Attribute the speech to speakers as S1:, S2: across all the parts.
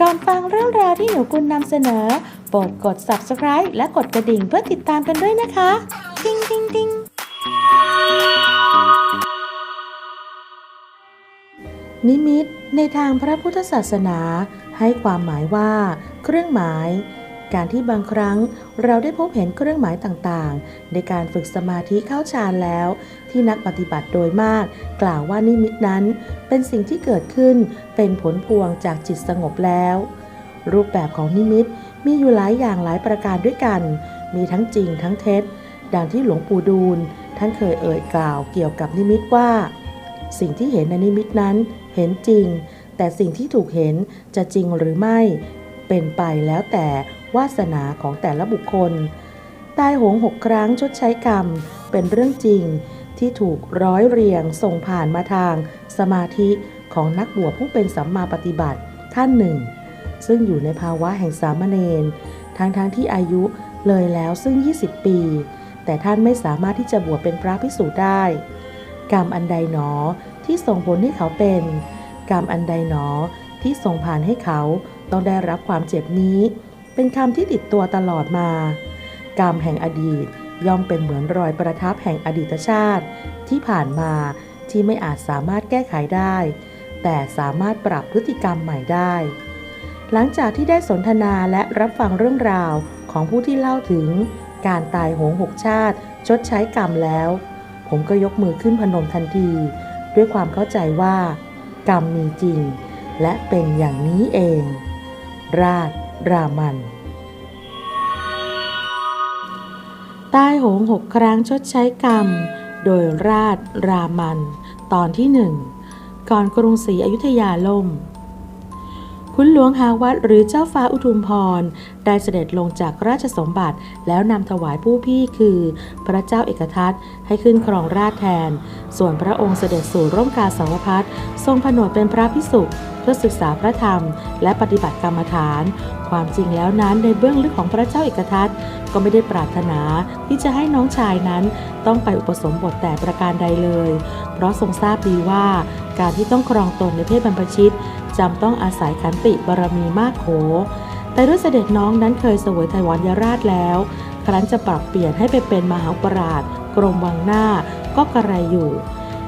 S1: ก่อนฟังเรื่องราวที่หนูกุลนำเสนอ โปรดกด subscribe และกดกระดิ่งเพื่อติดตามกันด้วยนะคะ ติ๊งติ๊งติ๊งนิมิตในทางพระพุทธศาสนาให้ความหมายว่า เครื่องหมาย การที่บางครั้งเราได้พบเห็นเครื่องหมายต่างๆ ในการฝึกสมาธิเข้าฌานแล้ว ที่นักปฏิบัติโดยมาก กล่าวว่านิมิตนั้น เป็นสิ่งที่เกิดขึ้นเป็นผลพวงจากจิตสงบแล้ว รูปแบบของนิมิตมีอยู่หลายอย่างหลายประการด้วยกัน มีทั้งจริงทั้งเท็จ ดังที่หลวงปู่ดูลท่านเคยเอ่ยกล่าวเกี่ยวกับนิมิตว่า สิ่งที่เห็นในนิมิตนั้นเห็นจริง แต่สิ่งที่ถูกเห็นจะจริงหรือไม่เป็นไปแล้วแต่ วาสนาของแต่ละบุคคล ตายโหงหกครั้งชดใช้กรรมเป็นเรื่องจริงที่ถูกร้อยเรียงส่งผ่านมาทางสมาธิของนักบวชผู้เป็นสัมมาปฏิบัติท่านหนึ่ง ซึ่งอยู่ในภาวะแห่งสามเณรทั้งๆทที่อายุเลยแล้วซึ่ง 20 ปี แต่ท่านไม่สามารถที่จะบวชเป็นพระภิกษุได้ กรรมอันใดหนอที่ส่งผลให้เขาเป็น กรรมอันใดหนอที่ส่งผ่านให้เขาต้องได้รับความเจ็บนี้ เป็นคำที่ติดตัวตลอดมา กรรมแห่งอดีตย่อมเป็นเหมือนรอยประทับแห่งอดีตชาติ ที่ผ่านมาที่ไม่อาจสามารถแก้ไขได้ แต่สามารถปรับพฤติกรรมใหม่ได้ หลังจากที่ได้สนทนาและรับฟังเรื่องราวของผู้ที่เล่าถึง การตายโหงหกชาติ ชดใช้กรรมแล้ว ผมก็ยกมือขึ้นพนมทันที ด้วยความเข้าใจว่า กรรมมีจริง และเป็นอย่างนี้เอง ราช รามันตายโหงหกครั้งชดใช้กรรม โดยราชรามัน ตอนที่หนึ่ง ก่อนกรุงศรีอยุธยาล่ม คุณหลวงหาวัดหรือเจ้าฟ้าอุทุมพร ได้เสด็จลงจากราชสมบัติ แล้วนำถวายผู้พี่คือ พระเจ้าเอกทัตให้ขึ้นครองราชแทน ส่วนพระองค์เสด็จสู่ร่มกาสาวพัฒทรงผนวดเป็นพระพิสุเพื่อศึกษาพระธรรม และปฏิบัติกรรมฐาน ความจริงแล้วนั้นในเบื้องลึกของพระเจ้าเอกทัตก็ไม่ได้ปรารถนาที่จะให้น้องชายนั้นต้องไปอุปสมบทแต่ประการใดเลย เพราะทรงทราบดีว่าการที่ต้องครองตนในเพศบรรพชิต จำต้องอาศัยขันติบารมีมากโข แต่ด้วยเสด็จน้องนั้นเคยเสวยไทยวันยราชแล้ว ครั้นจะปรับเปลี่ยนให้ไปเป็นมหาปราชกรมวังหน้าก็กระไรอยู่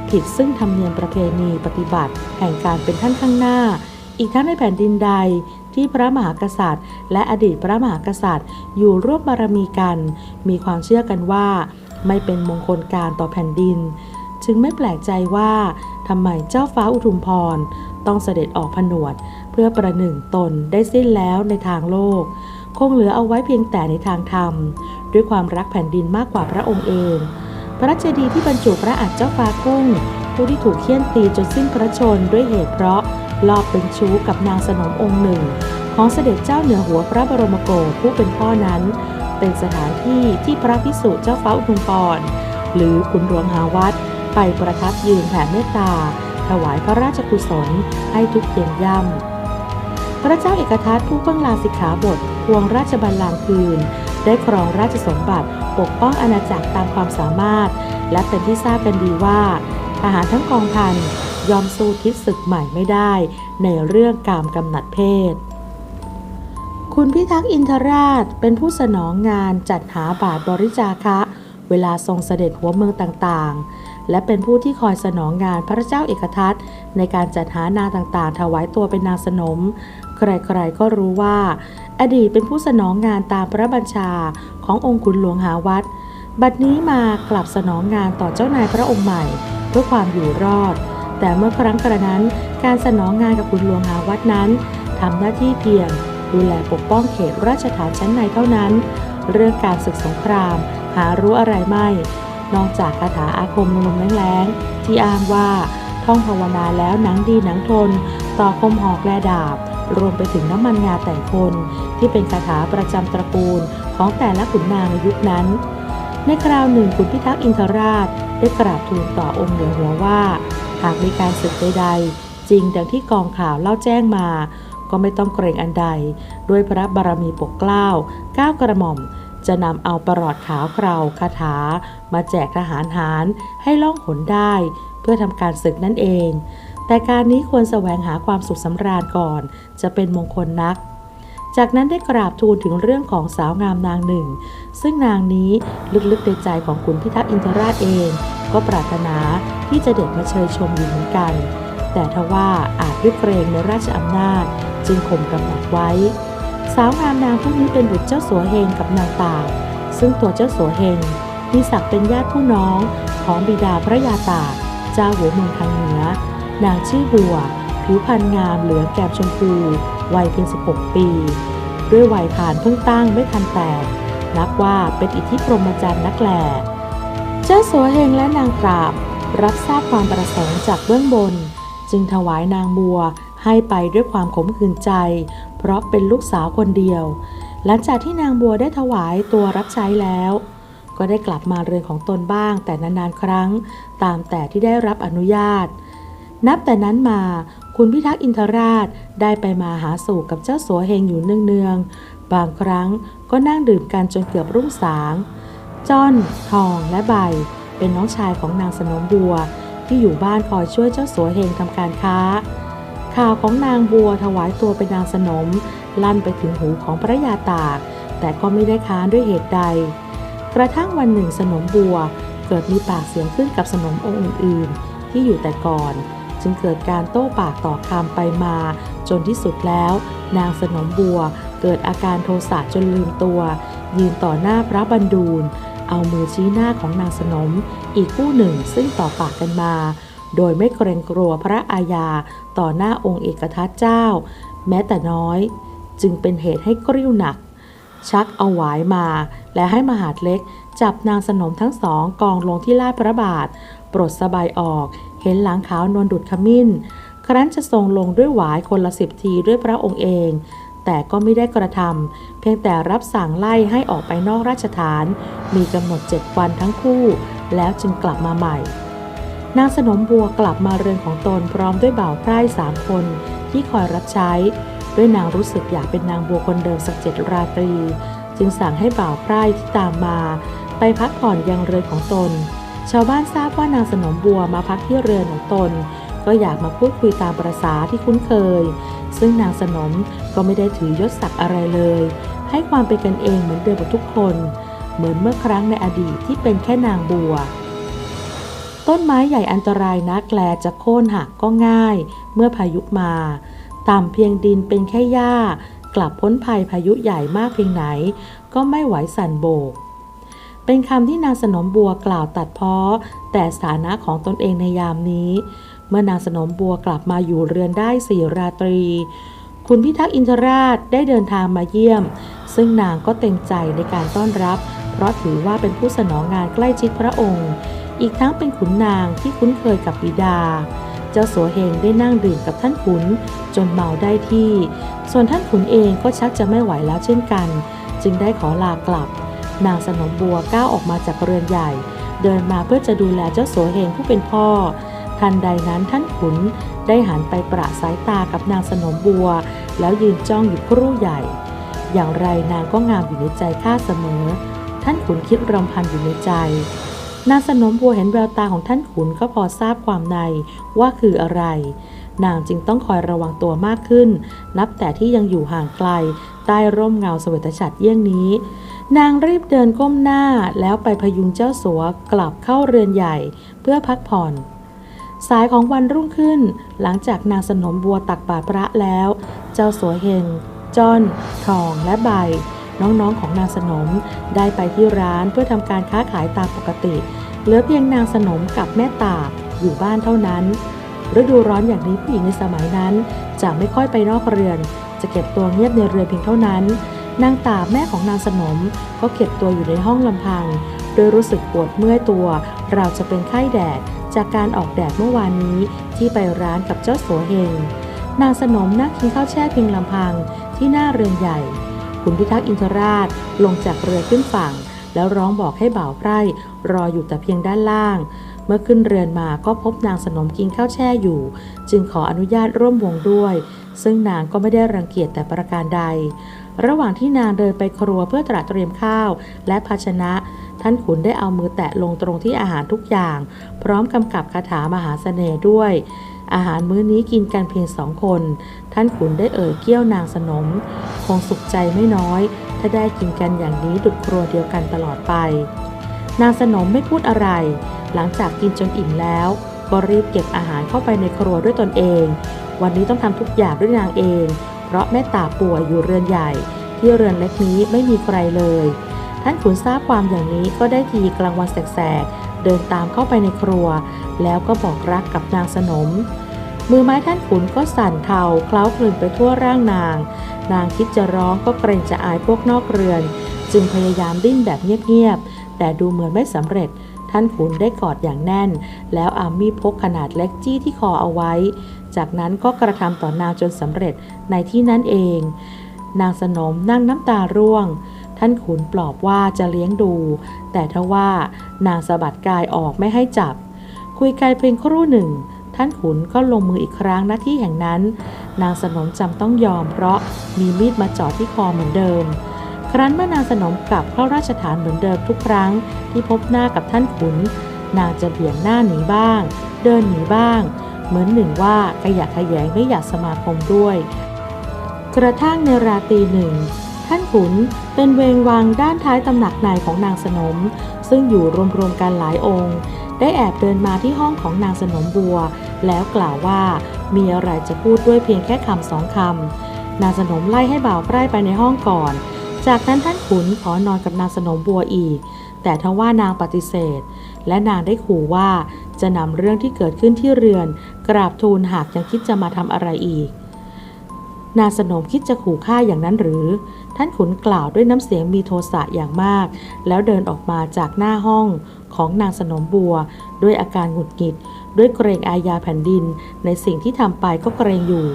S1: ผิดซึ่งธรรมเนียมประเพณีปฏิบัติ แห่งการเป็นท่านข้างหน้า อีกทั้งในแผ่นดินใดที่พระมหากษัตริย์ และอดีตพระมหากษัตริย์ อยู่ร่วมบารมีกัน มีความเชื่อกันว่า ไม่เป็นมงคลการต่อแผ่นดิน จึงไม่แปลกใจว่าทำไมเจ้าฟ้าอุทุมพร ต้องเสด็จออกผนวด เพื่อประหนึ่งตนได้สิ้นแล้วในทางโลก คงเหลือเอาไว้เพียงแต่ในทางธรรม ด้วยความรักแผ่นดินมากกว่าพระองค์เอง พระเจดีย์ที่บรรจุพระอัฐเจ้าฟ้ากุ้ง ผู้ที่ถูกเคี่ยนตีจนสิ้นพระชนด้วยเหตุเพราะลอบเป็นชู้กับนางสนมองค์หนึ่ง ของเสด็จเจ้าเหนือหัวพระบรมโกศผู้เป็นพ่อนั้น เป็นสถานที่ที่พระพิสุเจ้าฟ้าอุทุมพรหรือขุนหลวงหาวัดไปประทับยืนแผ่เมตตา ถวายพระราชกุศลให้ทุกเย็นย่ำ พระเจ้าเอกทัตผู้เพิ่งลาสิกขาบทพวงราชบัลลังก์คืน ได้ครองราชสมบัติปกป้องอาณาจักรตามความสามารถ และเป็นที่ทราบกันดีว่า ทหารทั้งกองพันยอมสู้ทิศศึกใหม่ไม่ได้ ในเรื่องการกำหนัดเพศ คุณพิทักษ์อินทราชเป็นผู้สนองงานจัดหาบาทบริจาคะ เวลาทรงเสด็จหัวเมืองต่างๆ และเป็นผู้ที่คอยสนองงานพระเจ้าเอกทัตในการจัดหานางต่างๆ ถวายตัวเป็นนางสนม ใครๆก็รู้ว่า อดีตเป็นผู้สนองงานตามพระบัญชาขององค์ขุนหลวงหาวัด บัดนี้มากลับสนองงานต่อเจ้านายพระองค์ใหม่ เพื่อความอยู่รอด แต่เมื่อครั้งกระนั้นการสนองงานกับขุนหลวงหาวัดนั้นทำหน้าที่เพียง ดูแลปกป้องเขตราชฐานชั้นในเท่านั้น เรื่องการศึกสงครามหารู้อะไรไม่ นอกจากคาถาอาคมนมแรงๆที่อ้างว่าท่องภาวนาแล้วหนังดีหนังทน ต่อคมหอกและดาบ รวมไปถึงน้ำมันงาแต่งคน ที่เป็นคาถาประจำตระกูลของแต่ละขุนนางในยุคนั้น ในคราวหนึ่งขุนพิทักษ์อินทราช ได้กราบทูลต่อองค์เหนือหัวว่า หากมีการศึกใดๆ จริงดังที่กองข่าวเล่าแจ้งมา ก็ไม่ต้องเกรงอันใด ด้วยพระบารมีปกเกล้าก้าวกระหม่อม จะนำเอาประหลอดขาวคราวคาถา มาแจกทหารหารให้ล่องหนได้ เพื่อทำการศึกนั่นเอง แต่การนี้ควรแสวงหาความสุขสำราญก่อน จะเป็นมงคลนัก จากนั้นได้กราบทูลถึงเรื่องของสาวงามนางหนึ่ง ซึ่งนางนี้ลึกๆในใจของขุนพิทักษ์อินทราชเอง ก็ปรารถนาที่จะเด็ดมาเชยชมอยู่เหมือนกัน แต่ทว่าอาจด้วยเกรงในราชอำนาจ จึงข่มกำหนดไว้ สาวงามนางผู้นี้เป็นบุตรเจ้าสัวเฮงกับนางตา ซึ่งตัวเจ้าสัวเฮงมีศักดิ์เป็นญาติผู้น้องของบิดาพระยาตากเจ้าหัวเมืองทางเหนือ นางชื่อบัว ผิวพรรณงามเหลืองแก้มชมพู วัยเพียง 16 ปี ด้วยวัยผ่านเพิ่งตั้งไม่ทันแตก นับว่าเป็นอิทธิพรหมจรรย์นักแหล่เจ้าสัวเฮงและนางกราบ รับทราบความประสงค์จากเบื้องบน จึงถวายนางบัวให้ไปด้วยความขมขื่นใจ เพราะเป็นลูกสาวคนเดียว หลังจากที่นางบัวได้ถวายตัวรับใช้แล้ว ก็ได้กลับมาเรือนของตนบ้าง แต่นานๆครั้ง ตามแต่ที่ได้รับอนุญาต นับแต่นั้นมาคุณพิทักษ์อินทราชได้ไปมาหาสู่กับเจ้าสัวเฮงอยู่เนืองๆ บางครั้งก็นั่งดื่มกันจนเกือบรุ่งสางจ้อนทองและใบ เป็นน้องชายของนางสนมบัว ที่อยู่บ้านคอยช่วยเจ้าสัวเฮงทำการค้า ข่าวของนางบัวถวายตัวเป็นนางสนม ลั่นไปถึงหูของพระยาตาก แต่ก็ไม่ได้ค้านด้วยเหตุใด กระทั่งวันหนึ่งสนมบัวเกิดมีปากเสียงขึ้นกับสนมองค์อื่นๆ ที่อยู่แต่ก่อน จึงเกิดการโต้ปากต่อคำไปมา จนที่สุดแล้ว นางสนมบัวเกิดอาการโทสะจนลืมตัว ยืนต่อหน้าพระบรรดูล เอามือชี้หน้าของนางสนมอีกผู้หนึ่งซึ่งต่อปากกันมา โดยไม่เกรงกลัวพระอาญาต่อหน้าองค์เอกทัตเจ้า แม้แต่น้อย จึงเป็นเหตุให้กริ้วหนัก ชักเอาหวายมา และให้มหาดเล็ก จับนางสนมทั้งสองกองลงที่ลาดพระบาท ปลดสบายออก เห็นหลังขาวนวลดุดขมิ้น ครั้นจะทรงลงด้วยหวายคนละสิบทีด้วยพระองค์เองแต่ก็ไม่ได้กระทำเพียงแต่รับสั่งไล่ให้ออกไปนอกราชฐาน มีกำหนดเจ็ดวันทั้งคู่ แล้วจึงกลับมาใหม่ นางสนมบัวกลับมาเรือนของตนพร้อมด้วยบ่าวไพร่สามคนที่คอยรับใช้ ด้วยนางรู้สึกอยากเป็นนางบัวคนเดิมสักเจ็ดราตรี จึงสั่งให้บ่าวไพร่ที่ตามมา ไปพักผ่อนยังเรือนของตน ชาวบ้านทราบว่านางสนมบัวมาพักที่เรือนของตน ก็อยากมาพูดคุยตามประษาที่คุ้นเคย ซึ่งนางสนมก็ไม่ได้ถือยศศักดิ์อะไรเลย ให้ความเป็นกันเองเหมือนเดิมกับทุกคน เหมือนเมื่อครั้งในอดีตที่เป็นแค่นางบัว ต้นไม้ใหญ่อันตรายนักแลจะโค่นหักก็ง่าย เมื่อพายุมาต่ำเพียงดินเป็นแค่หญ้า กลับพ้นภัยพายุใหญ่มากเพียงไหน ก็ไม่ไหวสั่นโบก เป็นคำที่นางสนมบัวกล่าวตัดพ้อ แต่สถานะของตนเองในยามนี้ เมื่อนางสนมบัวกลับมาอยู่เรือนได้สี่ราตรี คุณพิทักษ์อินทราชได้เดินทางมาเยี่ยม ซึ่งนางก็เต็มใจในการต้อนรับ เพราะถือว่าเป็นผู้สนองงานใกล้ชิดพระองค์ อีกทั้งเป็นขุนนางที่คุ้นเคยกับบิดา เจ้าสัวเฮงได้นั่งดื่มกับท่านขุนจนเมาได้ที่ ส่วนท่านขุนเองก็ชักจะไม่ไหวแล้วเช่นกัน จึงได้ขอลากลับ นางสนมบัวก้าวออกมาจากเรือนใหญ่ เดินมาเพื่อจะดูแลเจ้าสัวเฮงผู้เป็นพ่อ ทันใดนั้นท่านขุนได้หันไปประสายตากับนางสนมบัว แล้วยืนจ้องอยู่ครู่ใหญ่ อย่างไรนางก็งามอยู่ในใจข้าเสมอ ท่านขุนคิดรำพันอยู่ในใจ นางสนมบัวเห็นแววตาของท่านขุนก็พอทราบความในว่าคืออะไร นางจึงต้องคอยระวังตัวมากขึ้น นับแต่ที่ยังอยู่ห่างไกล ใต้ร่มเงาสเวตฉัตรเยี่ยงนี้ นางรีบเดินก้มหน้าแล้วไปพยุงเจ้าสัวกลับเข้าเรือนใหญ่เพื่อพักผ่อนสายของวันรุ่งขึ้น หลังจากนางสนมบัวตักบาตรพระแล้ว เจ้าสัวเฮงจอนทองและใบ น้องๆของนางสนมได้ไปที่ร้านเพื่อทำการค้าขายตามปกติ เหลือเพียงนางสนมกับแม่ตาบอยู่บ้านเท่านั้นฤดูร้อนอย่างนี้ผู้หญิงในสมัยนั้น จะไม่ค่อยไปนอกเรือน จะเก็บตัวเงียบในเรือนเพียงเท่านั้น นางตาบแม่ของนางสนมก็เก็บตัวอยู่ในห้องลำพัง โดยรู้สึกปวดเมื่อยตัวเราจะเป็นไข้แดดจากการออกแดดเมื่อวานนี้ที่ไปร้านกับเจ้าสัวเฮงนางสนมนั่งกินข้าวแช่เพียงลำพังที่หน้าเรือนใหญ่ ขุนพิทักษ์อินทราช ลงจากเรือขึ้นฝั่ง แล้วร้องบอกให้บ่าวไพร่รออยู่แต่เพียงด้านล่าง เมื่อขึ้นเรือนมาก็พบนางสนมกินข้าวแช่อยู่ จึงขออนุญาตร่วมวงด้วย ซึ่งนางก็ไม่ได้รังเกียจแต่ประการใด ระหว่างที่นางเดินไปครัวเพื่อตระเตรียมข้าวและภาชนะ ท่านขุนได้เอามือแตะลงตรงที่อาหารทุกอย่าง พร้อมกำกับคาถามหาเสน่ห์ด้วย อาหารมื้อนี้กินกันเพียงสองคน ท่านขุนได้เอ่ยเกี้ยวนางสนม คงสุขใจไม่น้อย ถ้าได้กินกันอย่างนี้ดุดครัวเดียวกันตลอดไป นางสนมไม่พูดอะไร หลังจากกินจนอิ่มแล้ว ก็รีบเก็บอาหารเข้าไปในครัวด้วยตนเอง วันนี้ต้องทำทุกอย่างด้วยนางเอง เพราะแม่ตาป่วยอยู่เรือนใหญ่ ที่เรือนเล็กนี้ไม่มีใครเลย ท่านขุนทราบความอย่างนี้ก็ได้ทีกลางวันแสกๆ เดินตามเข้าไปในครัว แล้วก็บอกรักกับนางสนม มือไม้ท่านขุนก็สั่นเทาเคล้าคลึงไปทั่วร่างนาง นางคิดจะร้องก็เกรงจะอายพวกนอกเรือน จึงพยายามดิ้นแบบเงียบๆแต่ดูเหมือนไม่สำเร็จ ท่านขุนได้กอดอย่างแน่น แล้วอามีพกขนาดเล็กจี้ที่คอเอาไว้ จากนั้นก็กระทำต่อนางจนสำเร็จในที่นั้นเอง นางสนมนั่งน้ำตาร่วง ท่านขุนปลอบว่าจะเลี้ยงดู แต่ทว่านางสะบัดกายออกไม่ให้จับ คุยกันเพียงครู่หนึ่ง ท่านขุนก็ลงมืออีกครั้งหน้าที่แห่งนั้น นางสนมจำต้องยอมเพราะมีมีดมาจ่อที่คอเหมือนเดิม ครั้นเมื่อนางสนมกลับเข้าราชฐานเหมือนเดิมทุกครั้ง ที่พบหน้ากับท่านขุน นางจะเบี่ยงหน้าหนีบ้าง เดินหนีบ้าง เหมือนหนึ่งว่าขยะแขยงไม่อยากสมาคมด้วย กระทั่งในราตรีหนึ่ง ท่านขุนเป็นเวงวังด้านท้ายตำหนักในของนางสนม ซึ่งอยู่รวมๆกันหลายองค์ ได้แอบเดินมาที่ห้องของนางสนมบัว แล้วกล่าวว่ามีอะไรจะพูดด้วยเพียงแค่คำสองคำนางสนมไล่ให้บ่าวไพร่ไปในห้องก่อน จากนั้นท่านขุนขอนอนกับนางสนมบัวอีก แต่ทว่านางปฏิเสธ และนางได้ขู่ว่าจะนำเรื่องที่เกิดขึ้นที่เรือน กราบทูลหากยังคิดจะมาทำอะไรอีก นางสนมคิดจะขู่ฆ่าอย่างนั้นหรือ ท่านขุนกล่าวด้วยน้ำเสียงมีโทสะอย่างมาก แล้วเดินออกมาจากหน้าห้องของนางสนมบัว ด้วยอาการหงุดหงิด ด้วยเกรงอาญาแผ่นดิน ในสิ่งที่ทำไปก็เกรงอยู่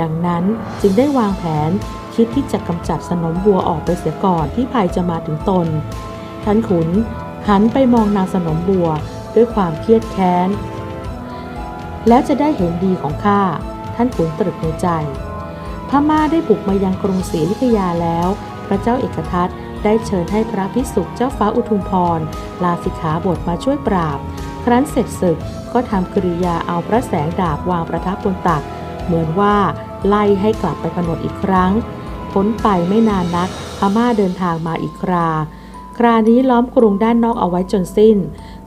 S1: ดังนั้นจึงได้วางแผนคิดที่จะกำจัดสนมบัวออกไปเสียก่อนที่ภัยจะมาถึงตน ท่านขุนหันไปมองนางสนมบัวด้วยความเครียดแค้น แล้วจะได้เห็นดีของข้า ท่านขุนตรึกในใจ พม่าได้บุกมายังกรุงศรีอยุธยาแล้ว พระเจ้าเอกทัตได้เชิญให้พระพิสุเจ้าฟ้าอุทุมพร ลาสิกขาบทมาช่วยปราบ ครั้นเสร็จศึกก็ทำกริยาเอาพระแสงดาบวางประทับบนตัก เหมือนว่าไล่ให้กลับไปผนวดอีกครั้ง พ้นไปไม่นานนักพม่าเดินทางมาอีกครา ครานี้ล้อมกรุงด้านนอกเอาไว้จนสิ้น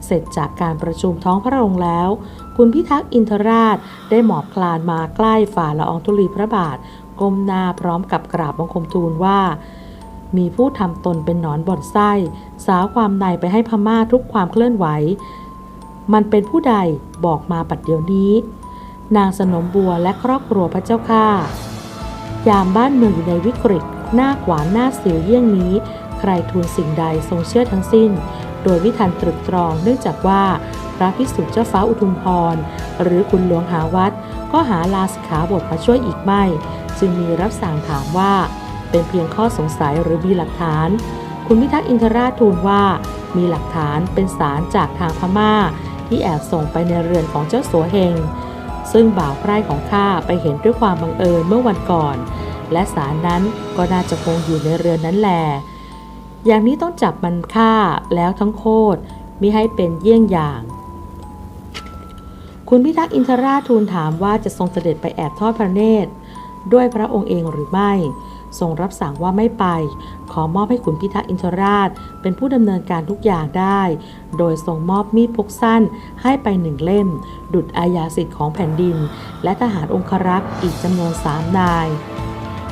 S1: เสร็จจากการประชุมท้องพระโรงแล้ว คุณพิทักษ์อินทราชได้หมอบคลานมาใกล้ฝ่าละอองธุลีพระบาท ก้มหน้าพร้อมกับกราบบังคมทูลว่า มีผู้ทำตนเป็นหนอนบ่อนไส้ สาวความในไปให้พม่าทุกความเคลื่อนไหว มันเป็นผู้ใดบอกมาปัดเดี๋ยวนี้ นางสนมบัวและครอบครัวพระเจ้าข้ายามบ้านเมืองอยู่ในวิกฤต หน้าขวานหน้าเสียวเยี่ยงนี้ ใครทูลสิ่งใดทรงเชื่อทั้งสิ้น โดยวิธันตรึกตรองเนื่องจากว่าพระพิสุทธิ์เจ้าฟ้าอุทุมพร หรือคุณหลวงหาวัด ก็หาลาสิกขาบทมาช่วยอีกไม่ จึงมีรับสั่งถามว่า เป็นเพียงข้อสงสัยหรือมีหลักฐาน คุณพิทักษ์อินทราทูลว่า มีหลักฐานเป็นสารจากทางพม่า ที่แอบส่งไปในเรือนของเจ้าสัวเฮงซึ่งบ่าวไพร่ของข้าไปเห็นด้วยความบังเอิญเมื่อวันก่อน และสารนั้นก็น่าจะคงอยู่ในเรือนนั้นแหลอย่างนี้ต้องจับมันฆ่าแล้วทั้งโคตรมิให้เป็นเยี่ยงอย่าง คุณพิทักษ์อินทราทูลถามว่าจะทรงเสด็จไปแอบทอดพระเนตร ด้วยพระองค์เองหรือไม่ ทรงรับสั่งว่าไม่ไป ขอมอบให้ขุนพิทักษ์อินทราช เป็นผู้ดำเนินการทุกอย่างได้ โดยทรงมอบมีดพกสั้นให้ไปหนึ่งเล่ม ดุดอาญาสิทธิ์ของแผ่นดิน และทหารองครักษ์อีกจำนวนสามนาย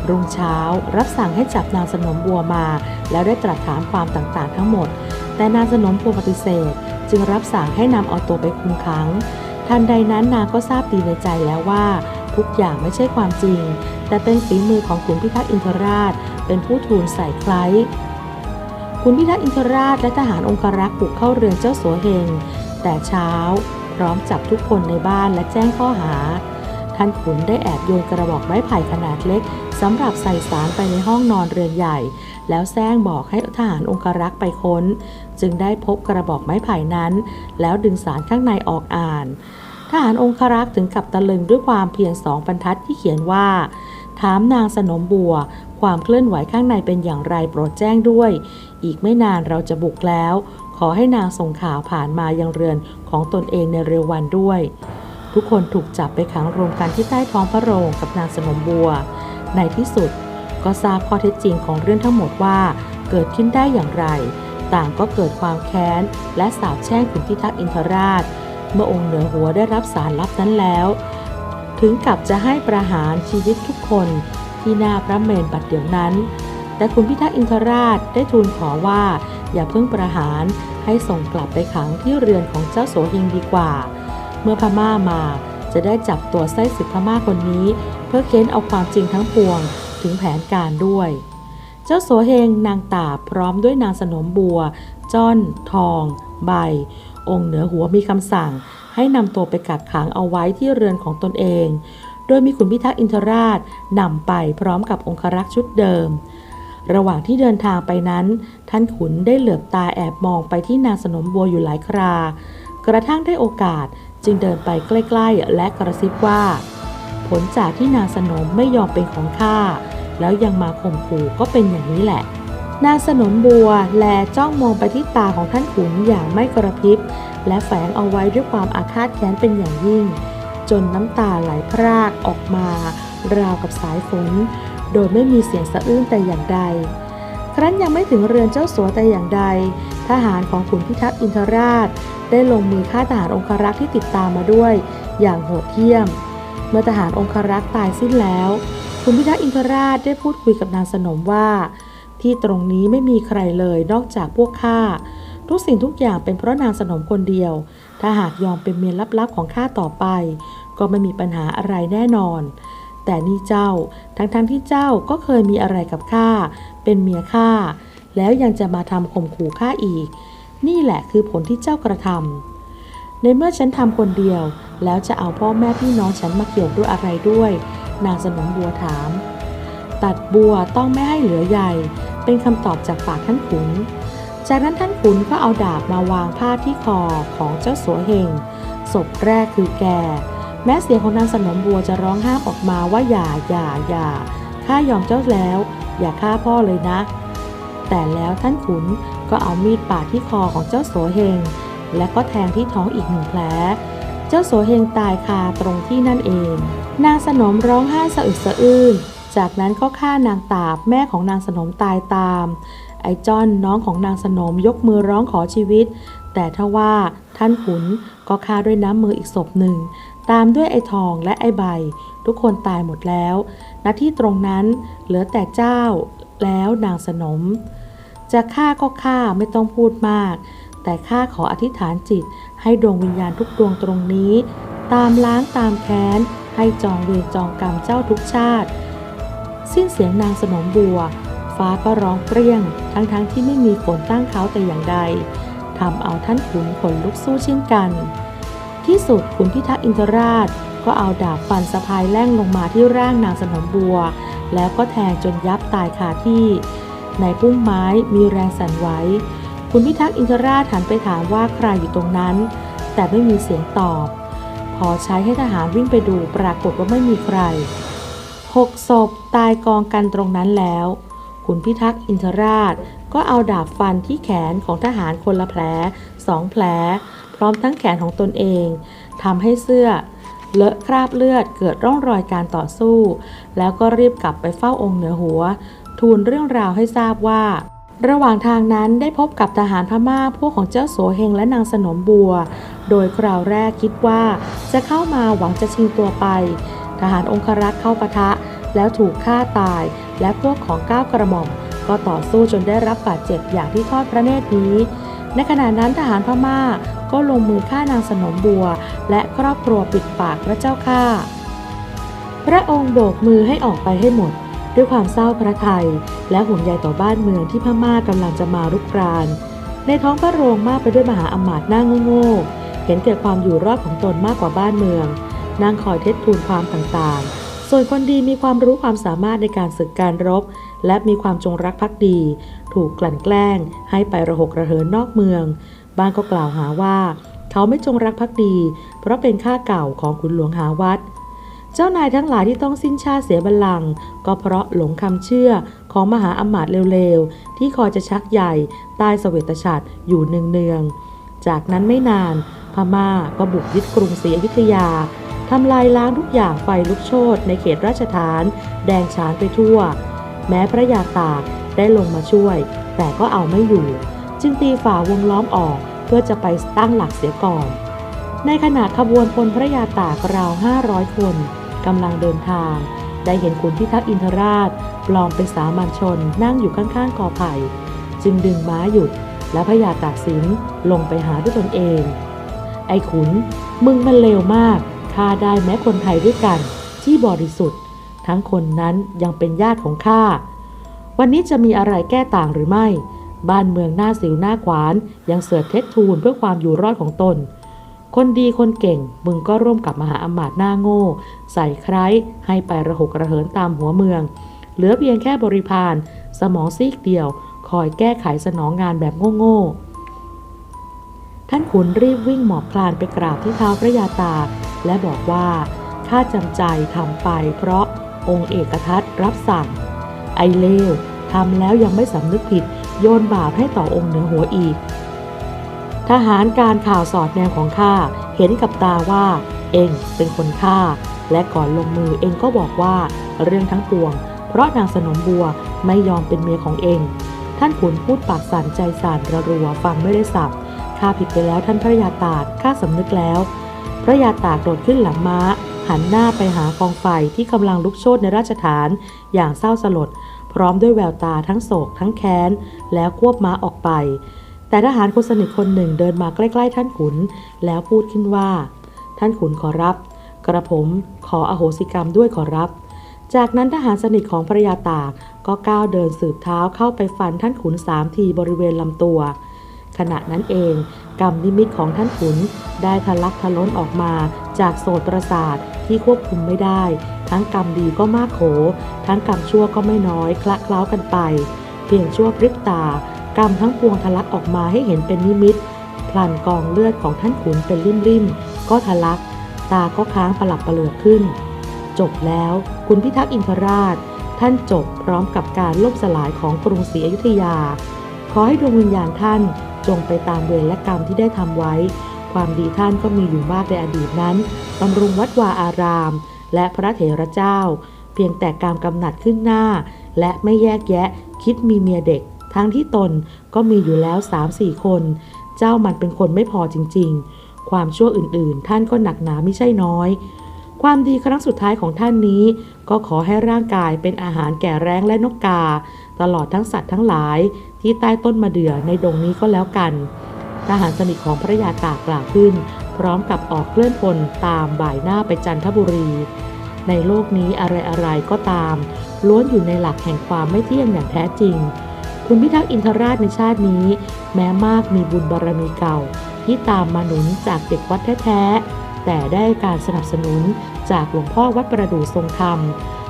S1: รุ่งเช้ารับสั่งให้จับนางสนมบัวมา แล้วได้ตรัสถามความต่างๆทั้งหมด แต่นางสนมบัวปฏิเสธ จึงรับสั่งให้นำเอาตัวไปคุมขัง ทันใดนั้นนางก็ทราบดีในใจแล้วว่า ทุกอย่างไม่ใช่ความจริง แต่เป็นฝีมือของขุนพิทักษ์อินทราช เป็นผู้ทูลใส่ไคล้ขุนพิทักษ์อินทราชและทหารองครักษ์บุกเข้าเรือนเจ้าสัวเฮง แต่เช้า พร้อมจับทุกคนในบ้านและแจ้งข้อหา ท่านขุนได้แอบโยนกระบอกไม้ไผ่ขนาดเล็กสำหรับใส่สารไปในห้องนอนเรือนใหญ่ แล้วแซงบอกให้ทหารองครักษ์ไปค้น จึงได้พบกระบอกไม้ไผ่นั้น แล้วดึงสารข้างในออกอ่าน ทหารองครักษ์ถึงกับตะลึงด้วยความเพียงสองบรรทัดที่เขียนว่า ถามนางสนมบัว ความเคลื่อนไหวข้างในเป็นอย่างไรโปรดแจ้งด้วย อีกไม่นานเราจะบุกแล้ว ขอให้นางส่งข่าวผ่านมายังเรือนของตนเองในเร็ววันด้วย ทุกคนถูกจับไปขังรวมกันที่ใต้ท้องพระโรงกับนางสนมบัว ในที่สุดก็ทราบข้อเท็จจริงของเรื่องทั้งหมดว่า เกิดขึ้นได้อย่างไร ต่างก็เกิดความแค้น และสาบแช่งขุนพิทักษ์อินทราช เมื่อองค์เหนือหัวได้รับสารลับนั้นแล้ว ถึงกับจะให้ประหารชีวิตทุกคนที่หน้าพระเมรุบัดเดี๋ยวนั้น แต่คุณพิทักษ์อินทราชได้ทูลขอว่า อย่าเพิ่งประหารให้ส่งกลับไปขังที่เรือนของเจ้าโสเฮงดีกว่า เมื่อพม่ามาจะได้จับตัวไส้ศึกพม่าคนนี้ เพื่อเค้นเอาความจริงทั้งปวงถึงแผนการด้วย เจ้าโสเฮงนางตาพร้อมด้วยนางสนมบัว จ้อน ทอง ใบ องค์เหนือหัวมีคำสั่ง ให้นำตัวไปกักขังเอาไว้ที่เรือนของตนเอง โดยมีขุนพิทักษ์อินทราชนำไปพร้อมกับองครักษ์ชุดเดิม ระหว่างที่เดินทางไปนั้น ท่านขุนได้เหลือบตาแอบมองไปที่นางสนมบัวอยู่หลายครา กระทั่งได้โอกาสจึงเดินไปใกล้ๆ และกระซิบว่า ผลจากที่นางสนมไม่ยอมเป็นของข้าแล้วยังมาข่มขู่ก็เป็นอย่างนี้แหละ นางสนมบัวแลจ้องมองไปที่ตาของท่านขุนอย่างไม่กระพริบ และแฝงเอาไว้ด้วยความอาฆาตแค้นเป็นอย่างยิ่ง จนน้ำตาไหลพรากออกมา ราวกับสายฝน โดยไม่มีเสียงสะอื้นแต่อย่างใด ครั้นยังไม่ถึงเรือนเจ้าสัวแต่อย่างใด ทหารของขุนพิทักษ์อินทราช ได้ลงมือฆ่าทหารองครักษ์ที่ติดตามมาด้วย อย่างโหดเหี้ยม เมื่อทหารองครักษ์ตายสิ้นแล้วคุณพิทักษ์อินทราชได้พูดคุยกับนางสนมว่า ที่ตรงนี้ไม่มีใครเลยนอกจากพวกข้าทุกสิ่งทุกอย่างเป็นเพราะนางสนมคนเดียว ถ้าหากยอมเป็นเมียลับๆของข้าต่อไป ก็ไม่มีปัญหาอะไรแน่นอน แต่นี่เจ้า ทั้งๆทที่เจ้าก็เคยมีอะไรกับข้า เป็นเมียข้า แล้วยังจะมาทำข่มขู่ข้าอีก นี่แหละคือผลที่เจ้ากระทำ ในเมื่อฉันทำคนเดียว แล้วจะเอาพ่อแม่พี่น้องฉันมาเกี่ยวด้วยอะไรด้วย นางสนมบัวถาม ตัดบัวต้องไม่ให้เหลือใหญ่ เป็นคำตอบจากปากท่านขุน จากนั้นท่านขุนก็เอาดาบมาวางพาดที่คอของเจ้าสัวเฮงศพแรกคือแก แม้เสียงของนางสนมบัวจะร้องห้ามออกมาว่าอย่าอย่าอย่าข้ายอมเจ้าแล้ว อย่าฆ่าพ่อเลยนะ แต่แล้วท่านขุนก็เอามีดปาดที่คอของเจ้าโสเฮง และก็แทงที่ท้องอีกหนึ่งแผล เจ้าโสเฮงตายคาตรงที่นั่นเอง นางสนมร้องไห้สะอึกสะอื้น จากนั้นก็ฆ่านางตาบแม่ของนางสนมตายตาม ไอ้จอนน้องของนางสนมยกมือร้องขอชีวิต แต่ทว่าท่านขุนก็ฆ่าด้วยน้ำมืออีกศพหนึ่ง ตามด้วยไอ้ทองและไอ้ใบ ทุกคนตายหมดแล้วณที่ตรงนั้นเหลือแต่เจ้าแล้วนางสนม จะฆ่าก็ฆ่าไม่ต้องพูดมาก แต่ข้าขออธิษฐานจิตให้ดวงวิญญาณทุกดวงตรงนี้ ตามล้างตามแค้น ให้จองเวรจองกรรมเจ้าทุกชาติ สิ้นเสียงนางสนมบัว ฟ้าก็ร้องเปรี้ยง ทั้งๆทที่ไม่มีฝนตั้งเขาแต่อย่างใดทำเอาท่านขุนขนลุกสู้เช่นกัน ที่สุดขุนพิทักษ์อินทราช ก็เอาดาบฟันสะพายแล่งลงมาที่ร่างนางสนมบัว แล้วก็แทงจนยับตายคาที่ ในพุ่มไม้มีแรงสั่นไหวคุณพิทักษ์อินทราชหันไปถามว่าใครอยู่ตรงนั้น แต่ไม่มีเสียงตอบ พอใช้ให้ทหารวิ่งไปดูปรากฏว่าไม่มีใคร หกศพตายกองกันตรงนั้นแล้วคุณพิทักษ์อินทราชก็เอาดาบฟันที่แขนของทหารคนละแผลสองแผล พร้อมทั้งแขนของตนเองทำให้เสื้อ เลอะคราบเลือดเกิดร่องรอยการต่อสู้ แล้วก็รีบกลับไปเฝ้าองค์เหนือหัว ทูลเรื่องราวให้ทราบว่า ระหว่างทางนั้นได้พบกับทหารพม่าพวกของเจ้าโสเฮงและนางสนมบัว โดยคราวแรกคิดว่าจะเข้ามาหวังจะชิงตัวไป ทหารองครักษ์เข้าปะทะ แล้วถูกฆ่าตาย และพวกของก้าวกระหม่อม ก็ต่อสู้จนได้รับบาดเจ็บอย่างที่ทอดพระเนตรนี้ ในขณะนั้นทหารพม่าก็ลงมือฆ่านางสนมบัว และครอบครัวปิดปากพระเจ้าข้าพระองค์โบกมือให้ออกไปให้หมด ด้วยความเศร้าพระไทย และห่วงใยต่อบ้านเมืองที่พม่ากำลังจะมารุกราน ในท้องพระโรงมากไปด้วยมหาอมาตย์หน้าโง่ๆเห็นแก่ความอยู่รอดของตนมากกว่าบ้านเมือง นางคอยเท็จทูลความต่างๆ ส่วนคนดีมีความรู้ความสามารถในการศึกการรบ และมีความจงรักภักดี ถูกกลั่นแกล้ง ให้ไประหกระเหินนอกเมือง บ้างก็กล่าวหาว่า เขาไม่จงรักภักดี เพราะเป็นข้าเก่าของขุนหลวงหาวัดเจ้านายทั้งหลายที่ต้องสิ้นชาเสียบัลลังก์ก็เพราะหลงคำเชื่อของมหาอมาตย์เร็วๆ ที่คอยจะชักใหญ่ใต้เสวตฉัตรอยู่เนืองๆ จากนั้นไม่นานพม่าก็บุกยึดกรุงศรีอยุธยาำลายล้างทุกอย่างไฟลุกโชนในเขตราชฐาน แดงฉานไปทั่ว แม้พระยาตากได้ลงมาช่วย แต่ก็เอาไม่อยู่ จึงตีฝ่าวงล้อมออกเพื่อจะไปตั้งหลักเสียก่อน ในขณะขบวนพลพระยาตากราว 500 คนกำลังเดินทาง ได้เห็นขุนพิทักษ์อินทราชปลอมเป็นสามัญชนนั่งอยู่ข้างๆกอไผ่ จึงดึงม้าหยุด และพระยาตากสินลงไปหาด้วยตนเอง ไอ้ขุนมึงมันเลวมาก ฆ่าได้แม้คนไทยด้วยกันที่บริสุทธิ์ ทั้งคนนั้นยังเป็นญาติของข้า วันนี้จะมีอะไรแก้ต่างหรือไม่ บ้านเมืองหน้าสิวหน้าขวาน ยังเสือเท็จทูลเพื่อความอยู่รอดของตน คนดีคนเก่งมึงก็ร่วมกับมหาอมาตย์หน้าโง่ ใส่ใครให้ไประหกระเหินตามหัวเมือง เหลือเพียงแค่บริพารสมองซีกเดียว คอยแก้ไขสนองงานแบบโง่ๆ ท่านขุนรีบวิ่งหมอบคลานไปกราบที่เท้าพระยาตา และบอกว่าข้าจำใจทำไปเพราะองค์เอกทัตรับสั่ง ไอเลวทำแล้วยังไม่สำนึกผิด โยนบาปให้ต่อองค์เหนือหัวอีก ทหารการข่าวสอดแนวของข้าเห็นกับตาว่า เองเป็นคนฆ่า และก่อนลงมือเองก็บอกว่าเรื่องทั้งปวง เพราะนางสนมบัวไม่ยอมเป็นเมียของเอง ท่านขุนพูดปากสั่นใจสั่นระรัวฟังไม่ได้สับ ข้าผิดไปแล้วท่านพระยาตากข้าสำนึกแล้ว พระยาตากโดดขึ้นหลังม้า หันหน้าไปหากองไฟที่กำลังลุกโชนในราชฐาน อย่างเศร้าสลด พร้อมด้วยแววตาทั้งโศกทั้งแค้น แล้วควบม้าออกไป แต่ทหารคนสนิทคนหนึ่งเดินมาใกล้ๆท่านขุน แล้วพูดขึ้นว่า ท่านขุนขอรับ กระผมขออโหสิกรรมด้วยขอรับจากนั้นทหารสนิทของพระยาตากก็ก้าวเดินสืบเท้าเข้าไปฟันท่านขุนสามทีบริเวณลำตัว ขณะนั้นเอง กรรมนิมิตของท่านขุนได้ทะลักทะล้นออกมาจากโสตประสาทที่ควบคุมไม่ได้ ทั้งกรรมดีก็มากโข ทั้งกรรมชั่วก็ไม่น้อยคละเคล้ากันไป เพียงชั่วพริบตากรรมทั้งปวงทะลักออกมาให้เห็นเป็นนิมิตพลันกองเลือดของท่านขุนเป็นริมๆก็ทะลัก ตาก็ค้างประหลับประเหลือกขึ้น จบแล้วคุณพิทักษ์อินทราช ท่านจบพร้อมกับการล่มสลายของกรุงศรีอยุธยา ขอให้ดวงวิญญาณท่าน จงไปตามเวรและกรรมที่ได้ทำไว้ ความดีท่านก็มีอยู่มากในอดีตนั้นบำรุงวัดวาอาราม และพระเถระเจ้า เพียงแต่การกำหนัดขึ้นหน้า และไม่แยกแยะคิดมีเมียเด็ก ทั้งที่ตนก็มีอยู่แล้ว3-4คน เจ้ามันเป็นคนไม่พอจริง ๆ ความชั่วอื่นๆ ท่านก็หนักหนาไม่ใช่น้อยความดีครั้งสุดท้ายของท่านนี้ ก็ขอให้ร่างกายเป็นอาหารแก่แร้งและนกกา ตลอดทั้งสัตว์ทั้งหลายที่ใต้ต้นมะเดื่อในดงนี้ก็แล้วกัน ทหารสนิทของพระยาตากล่าวขึ้น พร้อมกับออกเคลื่อนพลตามบ่ายหน้าไปจันทบุรี ในโลกนี้อะไรๆก็ตาม ล้วนอยู่ในหลักแห่งความไม่เที่ยงอย่างแท้จริง คุณพิทักษ์อินทราชในชาตินี้ แม้มากมีบุญบารรมีเก่า ที่ตามมาหนุนจากเด็กวัดแท้ๆแต่ได้การสนับสนุนจากหลวงพ่อวัดประดู่ทรงธรรม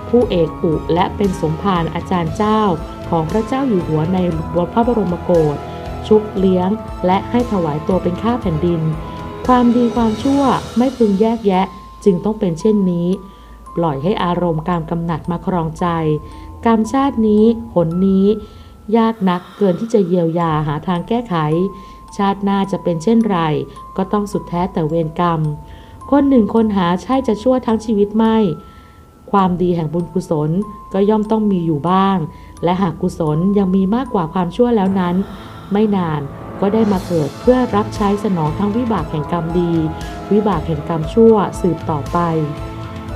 S1: ผู้เอกอุและเป็นสมภารอาจารย์เจ้าของพระเจ้าอยู่หัวในวัดพระบรมโกศชุบเลี้ยง และให้ถวายตัวเป็นข้าแผ่นดิน ความดีความชั่วไม่พึงแยกแยะจึงต้องเป็นเช่นนี้ ปล่อยให้อารมณ์การกำหนัดมาครองใจ กรรมชาตินี้หนนี้ ยากนักเกินที่จะเยียวยาหาทางแก้ไข ชาติหน้าจะเป็นเช่นไร ก็ต้องสุดแท้แต่เวรกรรม คนหนึ่งคนหาใช่จะชั่วทั้งชีวิตไม่ ความดีแห่งบุญกุศลก็ย่อมต้องมีอยู่บ้าง และหากกุศลยังมีมากกว่าความชั่วแล้วนั้น ไม่นานก็ได้มาเกิดเพื่อรับใช้สนองทั้งวิบากแห่งกรรมดี วิบากแห่งกรรมชั่วสืบต่อไป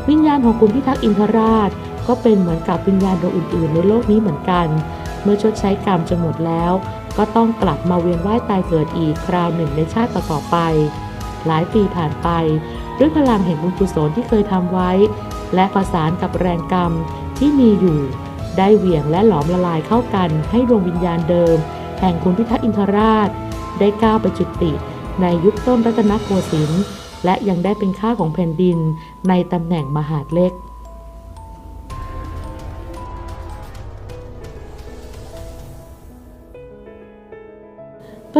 S1: วิญญาณของคุณพิทักษ์อินทราช ก็เป็นเหมือนกับวิญญาณดวงอื่น ๆ ในโลกนี้เหมือนกัน เมื่อชดใช้กรรมจนหมดแล้ว ก็ต้องกลับมาเวียนว่ายตายเกิดอีกคราวหนึ่งในชาติต่อๆไป หลายปีผ่านไปด้วยพลังแห่งบุญกุศลที่เคยทำไว้ และประสานกับแรงกรรมที่มีอยู่ ได้เหวี่ยงและหลอมละลายเข้ากันให้ดวงวิญญาณเดิม แห่งคุณพิทักษ์อินทราช ได้ก้าวไปจุติ ในยุคต้นรัตนโกสินทร์และยังได้เป็นข้าของแผ่นดินในตำแหน่งมหาดเล็ก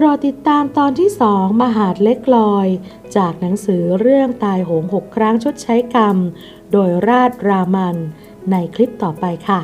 S1: รดติดตามตอนที่สองมหาดเล็กลอย จากหนังสือเรื่องตายโหงหกครั้งชดใช้กรรม โดยราชรามัน ในคลิปต่อไปค่ะ